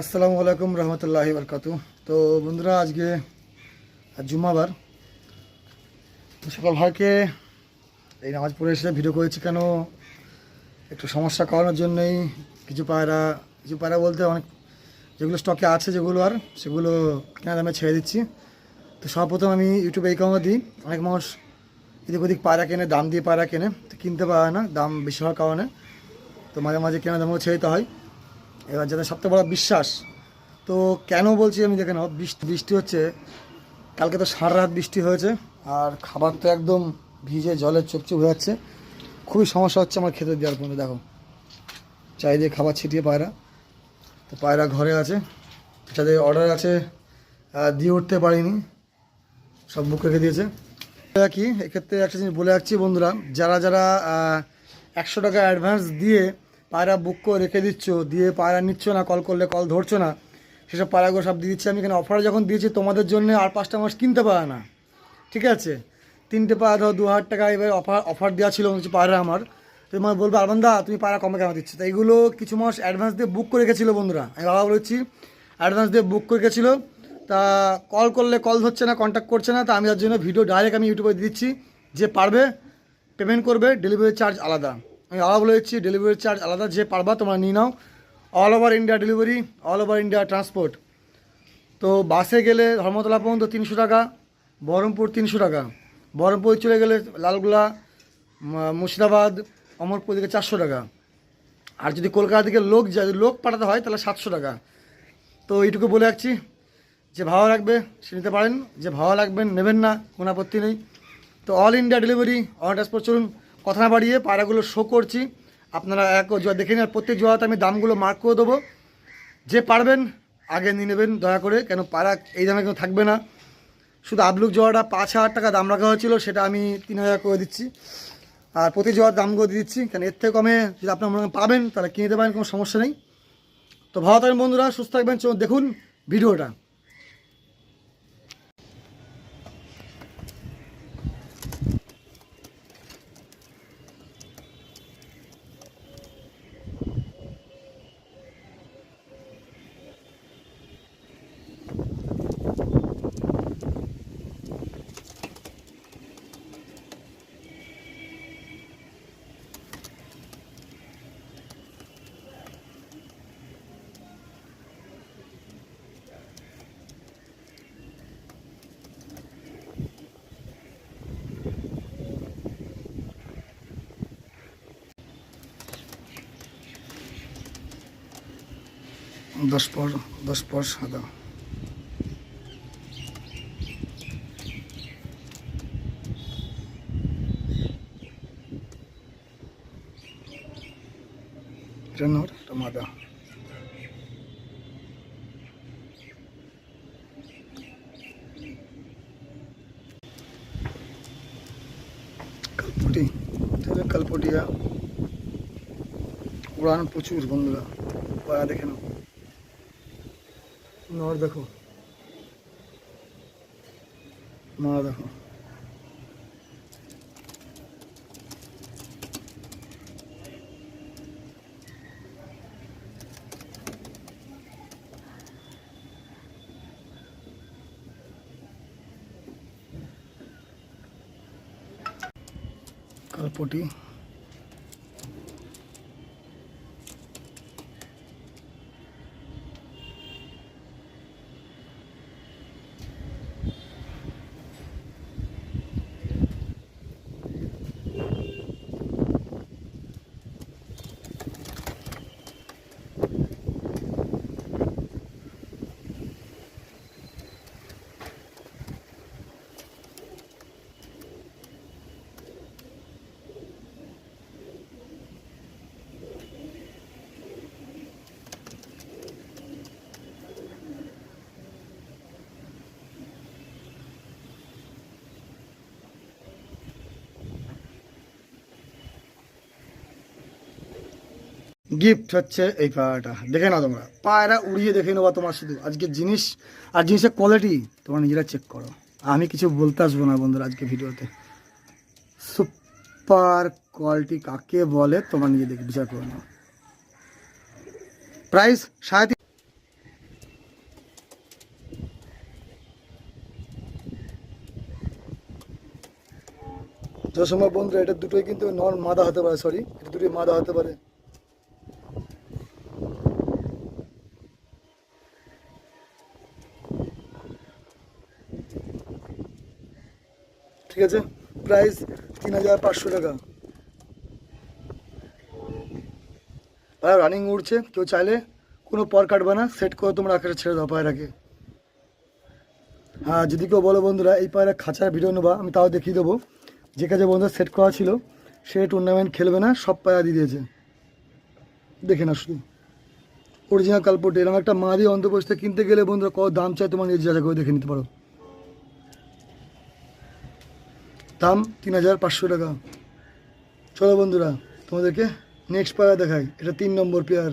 আসসালামু আলাইকুম রহমতুল্লাহি বরকাতু তো বন্ধুরা, আজকে আজ জুম্মাবার। তো সকাল ভাইকে এই নামাজ পড়ে এসে ভিডিও করেছি কেন? একটু সমস্যা কারণের জন্যই কিছু পায়রা কিছু পায়রা বলতে অনেক যেগুলো স্টকে আছে যেগুলো আর, সেগুলো কেনা দামে ছেড়ে দিচ্ছি। তো সর্বপ্রথম আমি ইউটিউবে এই কারণে দিই। অনেক মানুষ এদিক ওদিক পায়রা কেনে, দাম দিয়ে পায়রা কেনে। তো কিনতে পারে না, দাম বেশি হওয়ার কারণে। তো মাঝে মাঝে কেনা দামও ছেড়ে হয়। এবার যাদের সবথেকে বড় বিশ্বাস, তো কেন বলছি আমি দেখে নাও, বৃষ্টি বৃষ্টি হচ্ছে, কালকে তো সারা রাত বৃষ্টি হয়েছে, আর খাবার তো একদম ভিজে জলের চোপচুপ হয়ে যাচ্ছে, খুবই সমস্যা হচ্ছে আমার খেতে দেওয়ার পর্যন্ত, দেখো। চারিদিকে খাবার ছিটিয়ে পায়রা, তো পায়রা ঘরে আছে, যাদের অর্ডার আছে দিয়ে উঠতে পারিনি, সব বুক রেখে দিয়েছে। কি এক্ষেত্রে একটা জিনিস বলে রাখছি বন্ধুরা, যারা যারা একশো টাকা অ্যাডভান্স দিয়ে পায়রা বুক করে রেখে দিচ্ছ, দিয়ে পায়রা নিচ্ছ না, কল করলে কল ধরছো না। সেসব পায়রাগুলো সব দিয়ে দিচ্ছি আমি, এখানে অফার যখন দিয়েছি তোমাদের জন্য আর পাঁচটা মাস কিনতে পারে না। ঠিক আছে? তিনটে পায়রা ধরো, দু হাজার টাকা এবার অফার অফার দেওয়া ছিল হচ্ছে পায়রা আমার। তোমার বলব আরবান্দা তুমি পায়রা কমে কেন দিচ্ছ? তো এইগুলো কিছু মাস অ্যাডভান্স দিয়ে বুক করে রেখেছিলো বন্ধুরা। আমি বাবা বলেছি অ্যাডভান্স দিয়ে বুক করে রেখেছিলো। তা কল করলে কল ধরছে না কন্ট্যাক্ট করছে না, তা আমি তার জন্য ভিডিও ডাইরেক্ট আমি ইউটিউবে দিচ্ছি। যে পারবে পেমেন্ট করবে ডেলিভারি চার্জ আলাদা। আমি আলাদা বলে দিচ্ছি ডেলিভারি চার্জ আলাদা, যে পারবা তোমরা নিয়ে নাও। All over India delivery all over India transport তো বাসে গেলে ধর্মতলা পর্যন্ত তিনশো টাকা, বহরমপুর তিনশো টাকা। বহরমপুর চলে গেলে লালগোলা মুর্শিদাবাদ, অমরপুর দিকে চারশো টাকা। আর যদি কলকাতা থেকে লোক যায় লোক পাঠাতে হয়, তাহলে সাতশো টাকা। তো এইটুকু বলে রাখছি। যে ভালো লাগবে, সে নিতে পারেন। যে ভালো লাগবেন, নেবেন না, কোনো আপত্তি নেই। তো all India delivery on transport চলুন। কথা না বাড়িয়ে পায়রাগুলো শো করছি। আপনারা এক জোড়া দেখে নিন। প্রত্যেক জোড়াতে আমি দামগুলো মার্ক করে দেবো। যে পারবেন, আগে নিয়ে নেবেন, দয়া করে। কেন পায়রা এই দামে কেউ থাকবে না? শুধু আবলুক জোড়াটা পাঁচ হাজার টাকা দাম রাখা হয়েছিল, সেটা আমি তিন হাজার করে দিচ্ছি। আর প্রতি জোয়ার দাম করে দিচ্ছি। কেন এর থেকে কমে যদি আপনার মনে পাবেন, তাহলে কিনে পারেন, কোনো সমস্যা নেই। তো ভালো থাকবেন বন্ধুরা, সুস্থ থাকবেন। দেখুন ভিডিওটা। দশ পর দশ পর সাদা। এটা নর, এটা মাদা। কালপুটি, তাহলে কালপুটিয়া। উড়ান প্রচুর বন্ধুরা, ওরা দেখে নাও। নর দেখো মা দেখো কালপটি গিফট হচ্ছে এই পায়রাটা দেখে নাও তোমরা। পায়রা উড়িয়ে দেখে নেবা তোমার শুধু। আজকে জিনিস, আর জিনিসের কোয়ালিটি তোমার নিজেরা চেক করো। আমি কিছু বলতে আসব না বন্ধুরা আজকে ভিডিওতে। সুপার কোয়ালিটি কাকে বলে তোমার নিজে দেখে বিচার করে নাও। প্রাইস সাড়ে তিন সময় বন্ধুরা, এটা দুটোই কিন্তু নন মাদা হতে পারে সরি এটা দুটোই মাদা হতে পারে। ঠিক আছে? প্রাইস তিন হাজার পাঁচশো টাকা। পায়রা রানিং উঠছে কেউ চাইলে কোনো পর কাটবে না সেট করে তোমরা আকাশে ছেড়ে দাও পায়রাকে। হ্যাঁ যদি কেউ বলো বন্ধুরা, এই পায়রা খাঁচার ভিডিও নেবা, আমি তাও দেখিয়ে দেবো। যে কাজে বন্ধুরা সেট করা ছিল, সে টুর্নামেন্ট খেলবে না, সব পায়রা দিয়ে দিয়েছে। দেখে না শুধু। অরিজিনাল কালপটে এরকম একটা মা দিয়ে অন্তপোষতে কিনতে গেলে বন্ধুরা কত দাম চাই তোমার নিজে যাচাই করে দেখে নিতে পারো। দাম তিন হাজার পাঁচশো টাকা। চলো বন্ধুরা, তোমাদেরকে নেক্সট পায়া দেখাই। এটা তিন নম্বর পেয়ার